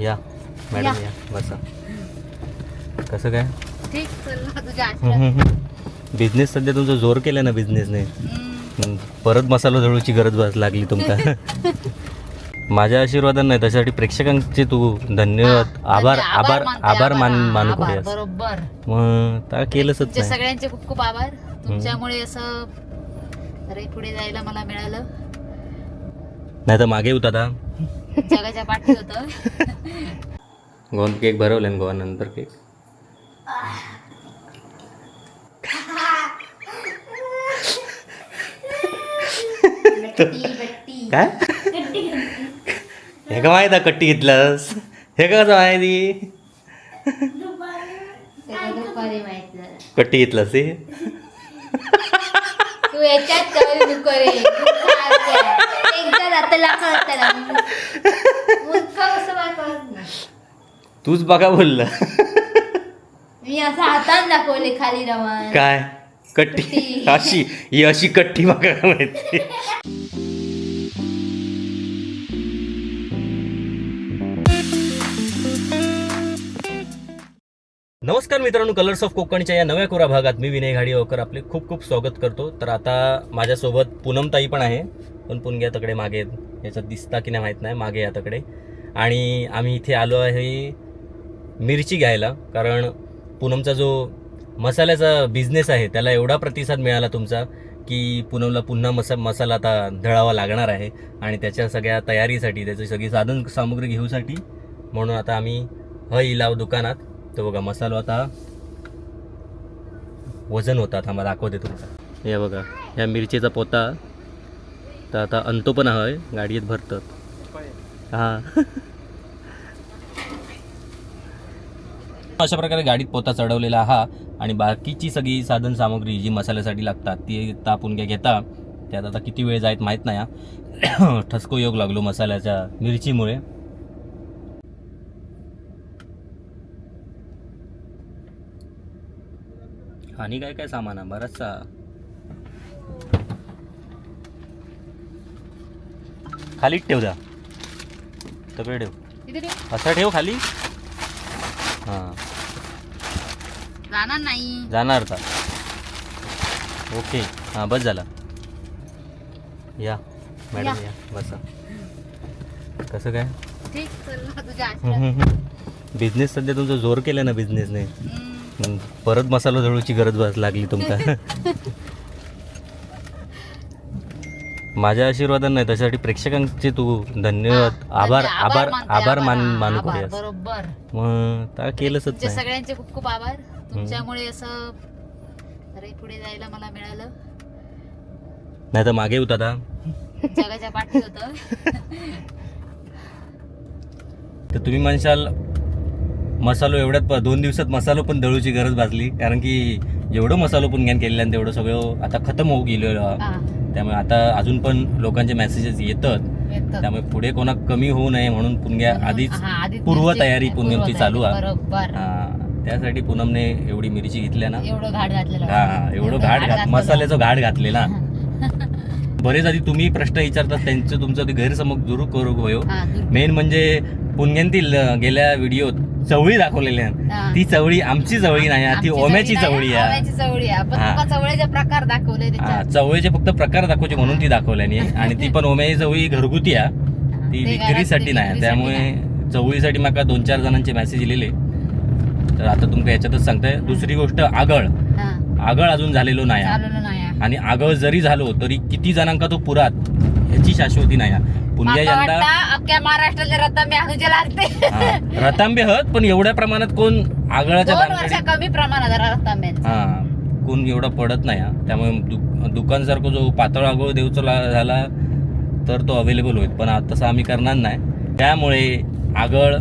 या मॅडम या. बसा. कसं काय? ठीक चल तुझ्या आशीर्वाद. बिझनेस सध्या तुमचा जोर केला ना बिझनेसने. परत मसाला जळूची गरज लागली तुमका. माझ्या आशीर्वादान नाही त्यासाठी प्रेक्षकांचे तू धन्यवाद आभार म्हणजे आभार मानते, आभार मान मानू आभार, बरोबर. मग त्या केलंच सगळ्यांचे खूप खूप आभार. तुमच्यामुळे असं पुढे जायला मला मिळालं. नाही तर मागे होता आता जगाच्या पाठी होतं. गोवन केक भरवले गोवा नंतर केक. काय? हे का माहिती कट्टी घेतलास? हे का कसं माहिती. कट्टी घेतलास ते तू याच्यात कसं कळत नाही तूच बघा बोलला. मी असं हातात दाखवले खाली रवान. काय? कट्टी. कट्टी. अशी ही अशी कट्टी बघा माहिती. नमस्कार मित्रांनो कलर्स ऑफ कोकणच्या या नव्या कोरा भागात मी विनय घाडीवकर आपले खूप खूप स्वागत करतो. तर आता माझ्यासोबत पूनमताई पण आहे. पण पुणग्या तकडे मागे याच्यात दिसता की नाही माहीत नाही मागे या तकडे. आणि आम्ही इथे आलो आहे मिरची घ्यायला कारण पूनमचा जो मसाल्याचा बिझनेस आहे त्याला एवढा प्रतिसाद मिळाला तुमचा की पूनमला पुन्हा मसा मसाला आता धळावा लागणार आहे. आणि त्याच्या सगळ्या तयारीसाठी त्याची सगळी साधन सामुग्री घेऊसाठी म्हणून आता आम्ही ह इलाव दुकानात. तो बघा मसालो आता वजन होता थांबा दाखवते तुमचा हे बघा ह्या मिरचीचा पोता तर आता अंतो पण आहे गाडीत भरतात. हां. अशा प्रकारे गाडीत पोता चढवलेला हा आणि बाकीची सगळी साधन सामग्री जी मसाल्यासाठी लागतात ती तापून घ्या घेता. त्यात आता किती वेळ जायत माहीत नाही ठसको योग लागलो मसाल्याच्या मिरचीमुळे. आणि काय काय सामान आहे? बराचसा. खालीच ठेव द्या सगळे ठेव. असा ठेव खाली. हां. जाणार नाही. जाणार का? ओके. हां बस झाला. या. मॅडम या. बसा. कसं काय? बिझनेस सध्या तुमचा जोर केला ना बिझनेसने. परत मसाला जळूची गरज बस लागली तुमका. माझ्या आशीर्वादान नाही त्यासाठी प्रेक्षकांचे तू धन्यवाद आभार आभार आभार मान मानू बरोबर. मग केलंच तुमच्या सगळ्यांचे खूप खूप आभार. तुमच्यामुळे असं अरे पुढे जायला मला मिळालं. नाही तर मागे होता आता जगाच्या पाठी होतं. तर तुम्ही म्हणशाल मसालो एवढ्यात दोन दिवसात मसालो पण दळूची गरज भाजली कारण की जेवढं मसालो ज्ञान केलेलं आणि तेवढं सगळं आता खतम होऊ गेलेलं. त्यामुळे आता अजून पण लोकांचे मेसेजेस येतात. येतं. त्यामुळे पुढे कोणा कमी होऊ नये म्हणून पुण्या आधीच पूर्वतयारी, चालू आहे. त्यासाठी पूनमने एवढी मिरची घेतल्या ना. एवढं घाट घातलेलं. हा एवढं घाट. मसाल्याचं घाट घातलेला. बरेच आधी तुम्ही प्रश्न विचारतात त्यांचं तुमचं गैरसमज दूर करू हा, मेन म्हणजे पुण्यांतील अं, गेल्या व्हिडिओत चवळी दाखवलेली आहे. ती चवळी आमची चवळी नाही ती ओम्याची चवळी आहे. चवळी हा. चवळीचे प्रकार दाखवले हा, चवळीचे फक्त प्रकार दाखवायचे म्हणून ती दाखवल्यानी आणि ती पण ओम्याची चवळी घरगुती आहे. ती विक्रीसाठी नाही त्यामुळे चवळीसाठी माका दोन चार जणांचे मेसेज लिहिले तर आता तुमका याच्यातच सांगताय. दुसरी गोष्ट आगळ. आगळ अजून झालेलो नाही. आणि आगळ जरी झालो तरी किती जणांका तो पुरात ह्याची शाश्वती नाही माका यंदा. वाटतं अख्ख्या महाराष्ट्राच्या मी अनुजे लागते. हा, रतांबे हत पण एवढ्या प्रमाणात कोण आगळाच्या दोन कमी प्रमाणात रत्तांब्यांचं हा कोण एवढा पडत नाही हा. त्यामुळे दु- दुकानसारखं जो पातळ आगळ देऊचा ला- झाला तर तो अवेलेबल होईल. पण आता तसं आम्ही करणार नाही. त्यामुळे आगळ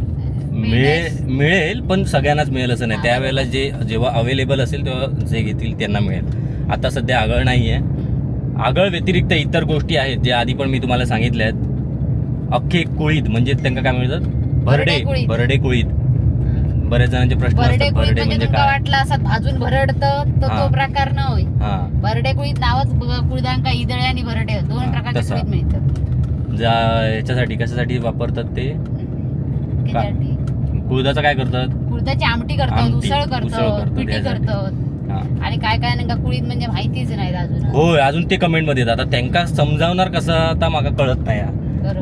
मिळेल. मिळेल पण सगळ्यांनाच मिळेल असं नाही. त्यावेळेला जे जेव्हा अवेलेबल असेल तेव्हा जे घेतील त्यांना मिळेल. आता सध्या आगळ नाही आहे आगळ व्यतिरिक्त इतर गोष्टी आहेत ज्या आधी पण मी तुम्हाला सांगितल्या आहेत अख्खे कुळीत म्हणजे त्यांना काय मिळतात बरडे बरडे कुळीत. बरेच जणांचे प्रश्न असतात कुळीत बरडे म्हणजे म्हणजे काय? वाटलं असं अजून भरडत तर. तो प्रकार न होय. बरडे कुळीत नावच कुळदांका इदळे आणि भरडे दोन प्रकारचे तसा. कुळीत मिळतात. याच्यासाठी कशासाठी वापरतात ते? कुळदाचं काय करतात? कुळदाची आमटी करतात उसळ करतात पिठी. करतात. आणि काय काय नाही का कुळीत म्हणजे माहितीच नाही अजून. होय अजून ते कमेंटमध्ये येतात. त्यांका समजावणार कसं आता माका कळत नाही.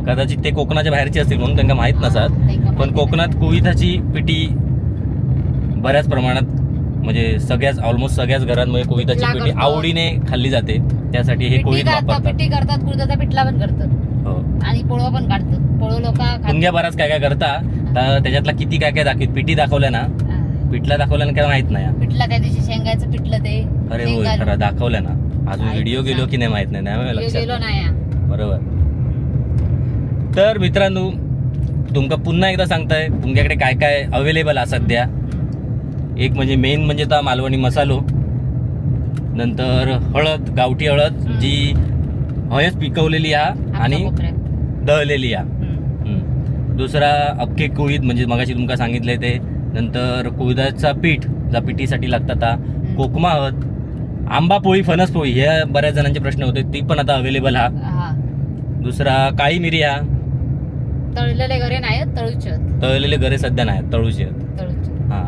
कदाचित ते कोकणाच्या बाहेरचे असतील म्हणून त्यांना माहीत नसतात पण कोकणात कोविताची पिठी बऱ्याच प्रमाणात म्हणजे सगळ्याच ऑलमोस्ट सगळ्याच घरांमध्ये कोविताची पिठी. आवडीने खाल्ली जाते. त्यासाठी हे कोवित वापरतात. पिठी करतात पिठला पण करतात. हो. आणि पोळवा पण काढतात. पोळो लोक पुंग्या बराच काय काय करता तर त्याच्यातला किती काय काय दाखवत? पिठी दाखवल्या ना पिठला दाखवल्या ना काय माहीत नाही. पिठला त्या दिवशी शेंगाचं पिठलं ते? अरे होय खरं दाखवल्या ना. अजून व्हिडिओ गेलो की नाही माहीत नाही लक्षात. बरोबर. तर मित्रांनो तुमका पुन्हा एकदा सांगताय तुमच्याकडे काय काय अवेलेबल आहे सध्या एक म्हणजे मेन म्हणजे तर मालवणी मसालो नंतर हळद गावठी हळद. जी हयच पिकवलेली हा आमच्या आणि. दळलेली. हम्म. दुसरा अख्खे कुळीत म्हणजे मगाशी तुमका सांगितलंय ते नंतर कुळदाचा पीठ जा पिठीसाठी लागतात कोकमा हळद आंबा पोळी फणस पोळी ह्या बऱ्याच जणांचे प्रश्न होते ती पण आता अवेलेबल हा हा दुसरा काळी मिरी हा तळलेले घरे नाही तळूचे तळलेले घरे सध्या नाही तळूचे आहेत. तळूचे. हा.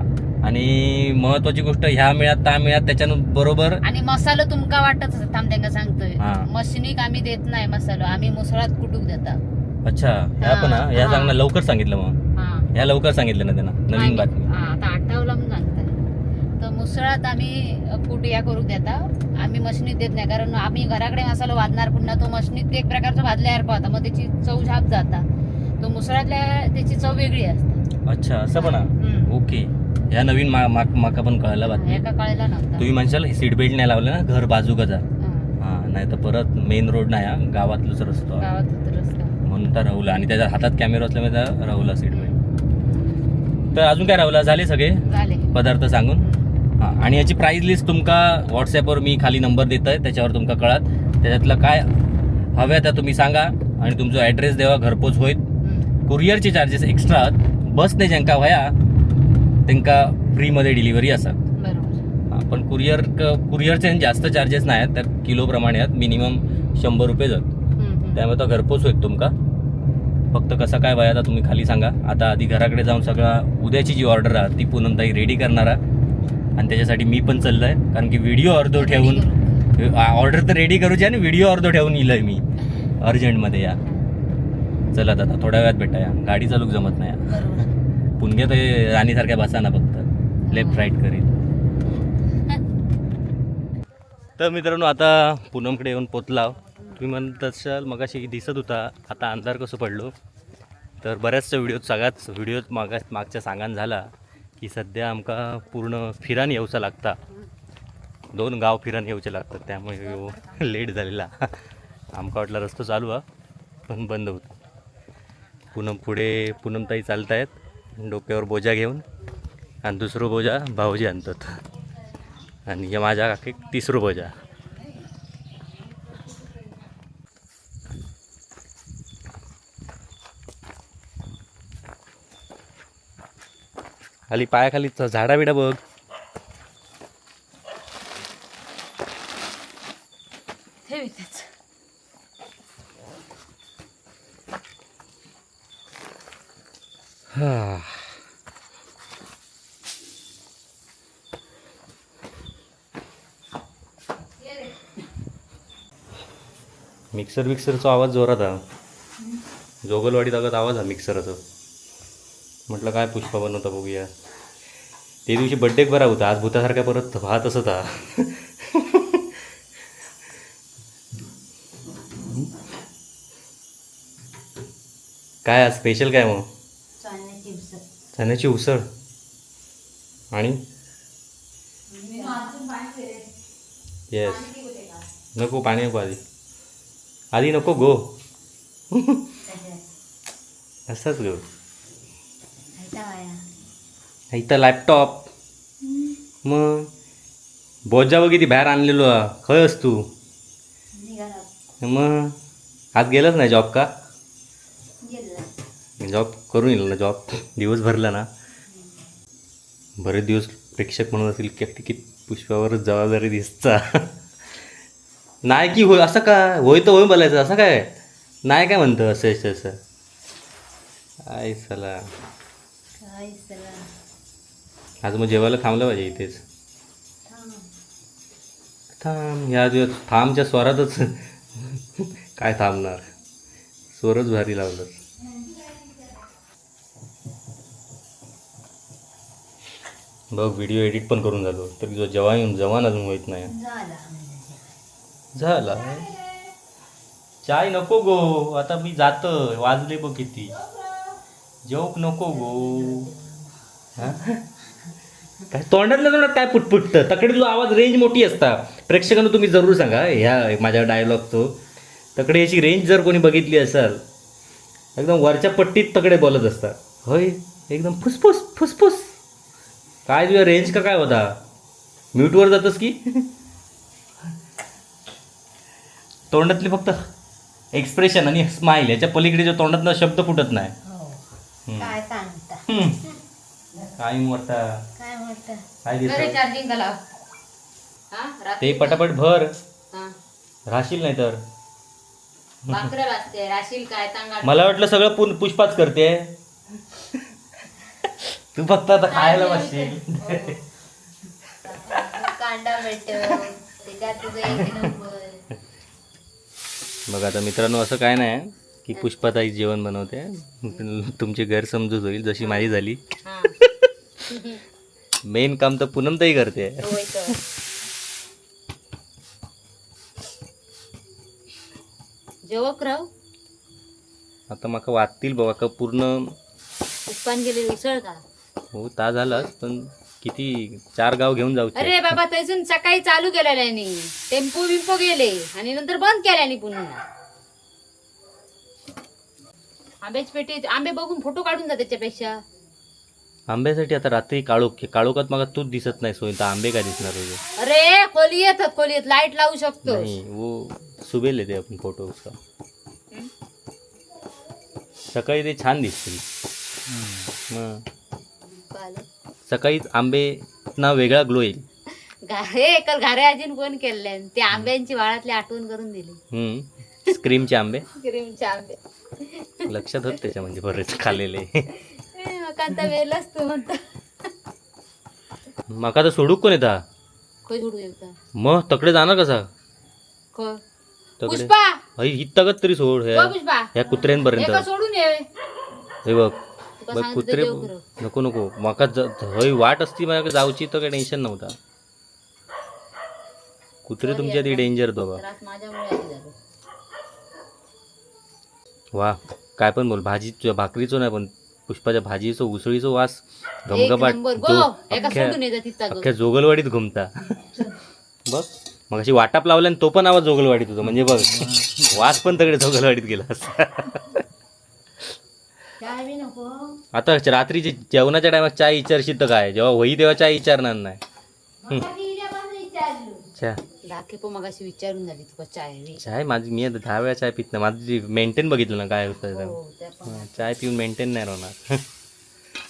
आणि महत्वाची गोष्ट ह्या मिळात त्या मिळात त्याच्यानं बरोबर आणि मसालो तुमका वाटत असत थांब त्यांना सांगतोय. हा. मशनीक आम्ही देत नाही मसालो आम्ही मुसळात कुटूक देता. अच्छा. ह्या पण हा. ह्या हा. लवकर सांगितलं मग. हा. ह्या लवकर सांगितलं ना त्यांना नवीन बातमी. हा, आता आठवला म्हणून सांगताय. तर मुसळात आम्ही कुटिया करू देता. आम्ही मशनीत देत नाही कारण आम्ही घराकडे मसाला वाजणार पुन्हा तो मशनीत एक प्रकारचा भाजल्यासारखा होता. मग त्याची चव झाप जाता. तो मुसळातल्या त्याची चव वेगळी असते. अच्छा असं पण. ओके. ह्या नवीन मा- माक- माका पण कळायला बातमी एका कळायला नव्हता. तुम्ही म्हणशाल सीट बेल्ट नाही लावले ना घर बाजू हा, हा नाही तर परत मेन रोड नाही हा गावातलंच रस्तो. हा. गावात होतं रस्ता. म्हणून तर राहुला आणि त्याच्या हातात कॅमेरा असल्यामुळे त्या राहुला सीट बेल्ट तर अजून काय राहुला झाले सगळे? झाले. पदार्थ सांगून? हां आणि याची प्राईस लिस्ट तुमका व्हॉट्सॲपवर मी खाली नंबर देत आहे त्याच्यावर तुमका कळत त्याच्यातलं काय हव्या त्या तुम्ही सांगा आणि तुमचा ॲड्रेस देवा घरपोच होईल. हम्म. कुरिअरचे चार्जेस एक्स्ट्रा बसने ज्यांका व्हया त्यांका फ्रीमध्ये डिलिव्हरी असतात. बरोबर. हां पण कुरिअर कुरिअरचे जास्त चार्जेस नाही आहेत त्या किलोप्रमाणे आहेत मिनिमम शंभर रुपये जात. त्यामुळे तो घरपोच होईल तुमका. फक्त कसा काय वया आता तुम्ही खाली सांगा. आता आधी घराकडे जाऊन सगळा उद्याची जी ऑर्डर आहे ती पूनमताई रेडी करणार. आहे आणि त्याच्यासाठी मी पण चाललोय कारण की व्हिडिओ अर्धो ठेवून ऑर्डर तर रेडी करूची आणि व्हिडिओ अर्धो ठेवून इलंय मी. अर्जंटमध्ये या. चला दादा थोड्या वेळात भेटाया. गाडी चालूक जमत नाही. या. ते राणीसारख्या बसा ना फक्त. लेफ्ट राईट करीत तर मित्रांनो आता पूनमकडे येऊन पोचलाव तुम्ही म्हणत असाल मगाशी दिसत होता. आता अंधार कसं पडलो? तर बऱ्याचशा व्हिडिओत सगळ्याच व्हिडिओत मागा मागच्या सांगान झाला की सध्या आमका पूर्ण फिरान येऊचा लागता. दोन गाव फिरान येऊचे लागतात. त्यामुळे लेट झालेला. आमका वाटला रस्तो चालू हा पण बंद होता. पूनम पुढे पूनमताई चालत आहेत डोक्यावर बोजा घेऊन. आणि दुसरं बोजा भाऊजी आणतात. आणि हे माझ्या काकी तिसरं बोजा. खाली पायाखाली झाडा बिडा बघ. मिक्सर मिक्सरचा आवाज जोरात आहे जोगलवाडीत अगत आवाज हा मिक्सरचा. म्हटलं काय पुष्पा बनवता बघूया. ते दिवशी बड्डे बरा होता. आज भूतासारखा परत वाहत असत हा. काय आज स्पेशल काय मग? चण्याची उसळ. आणि? येस नको पाणी नको आधी. आधी नको गो. असंच गो. इथं लॅपटॉप मग? बोजा वगैरे बाहेर आणलेलो. खय अस तू. मग? आज गेलंच नाही जॉब का? जॉब करून येईल ना जॉब दिवस भरला ना. बरेच दिवस प्रेक्षक म्हणून असेल की पुष्पावरच जबाबदारी दिसता. नाही की होय असं का होय तर होय बोलायचं असं काय? नाही काय म्हणतं असं असं असं? चला काय सला. आज मग जेवायला थांबलं पाहिजे इथेच. थांब ह्या दिवस थांबच्या स्वरातच. काय थांबणार? स्वरच भारी लावलं. बघ व्हिडिओ एडिट पण करून झालो तरी जो जवान जवान अजून होत नाही. झाला. चाय नको गो आता मी जात वाजले बघ किती. जोक नको गो. काय तोंडातल्या तोंडात काय पुटपुटत? तकडे तुझा आवाज रेंज मोठी असता. प्रेक्षकांना तुम्ही जरूर सांगा ह्या माझ्या डायलॉग तो तकडे याची रेंज जर कोणी बघितली असाल एकदम वरच्या पट्टीत तकडे बोलत असतात. होय एकदम फुसफुस फुसफुस. काय तुझ्या रेंज का काय होता? म्यूटवर जातस की? तोंडातले फक्त एक्सप्रेशन आणि स्माईल याच्या पलीकडे जो तोंडातनं शब्द फुटत नाही. हो. हम्म. काय सांगता? हम्म. काय मोठा? काय म्हणता काय बरे दिसत चार्जिंग लाव हा ते पटापट भर. हा. राहशील नाही तर. भाकरं वाजते राशील काय तांगा मला वाटलं सगळं पुन पुष्पाच करते. तू फक्त आता खायला बसशील. कांदा भेटव त्याच्यात तुझं एक नंबर. बघ आता मित्रांनो असं काय नाही की पुष्पाताई जेवण बनवते. तुमची गैरसमजूत होईल जशी माझी झाली. मेन काम तर पूनमताई करते. जेवक राव. आता माका वाचतील बाबा का पूर्ण गेले उसळ का? हो ता झालाच पण किती चार गाव घेऊन जाऊ अरे बाबा तैसून सकाळी चालू केलेल्यानी टेम्पो बिम्पो गेले आणि नंतर बंद केल्यानी पुन्हा. आंब्याची पेटी आंबे बघून फोटो काढून जा त्याच्यापेक्षा. आंब्यासाठी आता रात्री काळोख काळोखात मग तूच दिसत नाही सोय तर आंबे काय दिसणार तुझे अरे खोली येत खोली येत लाइट लावू शकतो नहीं वो सुबह लेते अपन फोटो उसका. सकाळी ते छान दिसतील. मग सकाळी आंबे ना वेगळा ग्लो येईल. हे कल घारे आजीन कोण केले ते आंब्यांची वाळातली आठवण करून दिली. हम्म. स्क्रीमचे आंबे? क्रीमचे आंबे. लक्षात होत त्याच्या म्हणजे बरेच खाल्लेले. वेलच तू म्हणता. मका तर सोडूक कोण येता? खोय सोडू येऊ मग तकडे जाणार कसा? तकडे? पुष्पा! ही तगत तरी सोड. ह्या पुष्पा. ह्या कुत्र्यांपर्यंत. एका सोडून ये. हे बघ. बघ कुत्रे. नको नको. माका ज- हय वाट असती माझ्याकडे जाऊची तर काही टेन्शन नव्हता. कुत्रे तुमच्या ती डेंजर बाबा. झालो वा काय पण बोल भाजी भाकरीचो नाही पण पुष्पाच्या भाजीचो उसळीचो वास एक गमगमाट नंबर. जो गो एका अख्ख्या जोगलवाडीत घुमता. बघ मग अशी वाटाप लावला आणि तो पण आवाज जोगलवाडीत होतो. म्हणजे बघ वास पण तकडे जोगलवाडीत गेला असता. काय बी नको. आता रात्रीचे जेवणाच्या टायमात चाय विचारशील तर काय? जेव्हा होई तेव्हा चाय विचारणार नाही. मला किड्यापासून विचारलं. चा. दाखे पण मग अशी विचारून झाली तुका चाय माझी मी आता दहा वेळा चाय पित नाही. माझी मेंटेन बघितलं ना काय होतं ते. हो त्या पण हा, चाय पिऊन मेंटेन नाही राहणार.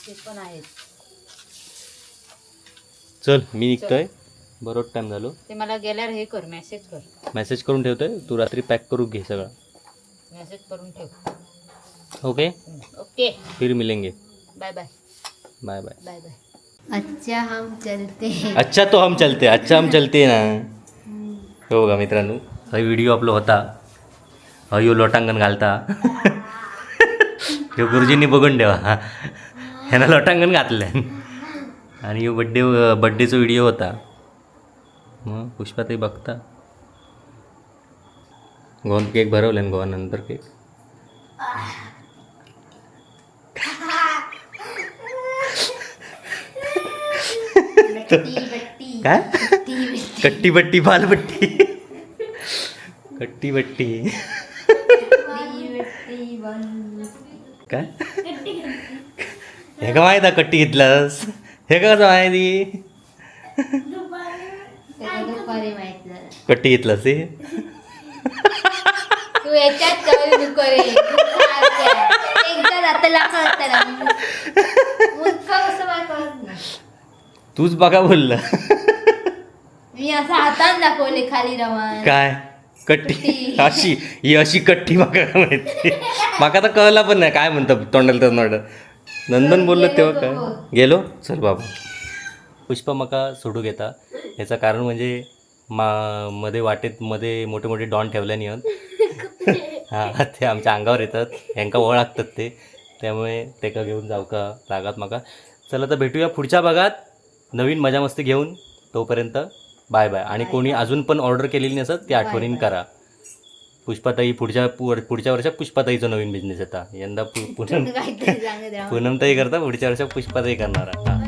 ते पण आहेत चल मी निघतोय. बरोबर टाइम झालो. ते मला गेल्यावर हे कर मेसेज कर. मेसेज करून ठेवतोय. तू रात्री पॅक करून घे सगळं. मेसेज करून ठेव. ओके? ओके. फिर मिलेंगे. Bye bye. Bye bye. Bye bye. अच्छा हम चलते अच्छा तो हम चलते अच्छा हम चलते ना. हो का मित्रांनो. हा व्हिडिओ आपला होता. हा यो लोटांगण घालता. ह्यो गुरुजींनी बघून ठेवा. ह्यानं लोटांगण घातलं. आणि ह्यो बड्डे बड्डेचा व्हिडिओ होता. मग पुष्पा ते बघता. गोवन केक भरवले गोवानंतर केक बट्टी बट्टी काय? कट्टी बट्टी बालबट्टी. कट्टी बट्टी. काय? हे का माहीत आहे कट्टी घेतलास? हे का कसं माहिती कट्टी घेतलास तू याच्यात? एकदा तूच बघा बोलला. मी असं हातात दाखवले खाली रवान काय? कट्टी. अशी ही अशी कट्टी काय माहिती. म्हाका तर कळला पण नाही काय म्हणतं तोंडाला तर तोंड नंदन बोललो तेव्हा काय? गेलो? चल बाबा. पुष्पा मका सोडू घेता. याचं कारण म्हणजे मा मध्ये वाटेत मध्ये मोठे मोठे डॉन ठेवल्याने आहेत हा ते आमच्या अंगावर येतात. ह्यांका ओळखतात ते. त्यामुळे ते का घेऊन जाऊ का? रागात माका. चला तर भेटूया पुढच्या भागात. नवीन मजा मस्ती घेऊन तोपर्यंत बाय बाय. आणि कोणी अजून पण ऑर्डर केलेली नसत ती आठवणीन करा. पुष्पाताई पुढच्या पुढच्या वर्षात पुष्पाताईचा नवीन बिझनेस येता. यंदा पु- पूनम राहा. पूनमताई करता पुढच्या वर्षात पुष्पाताई करणार हा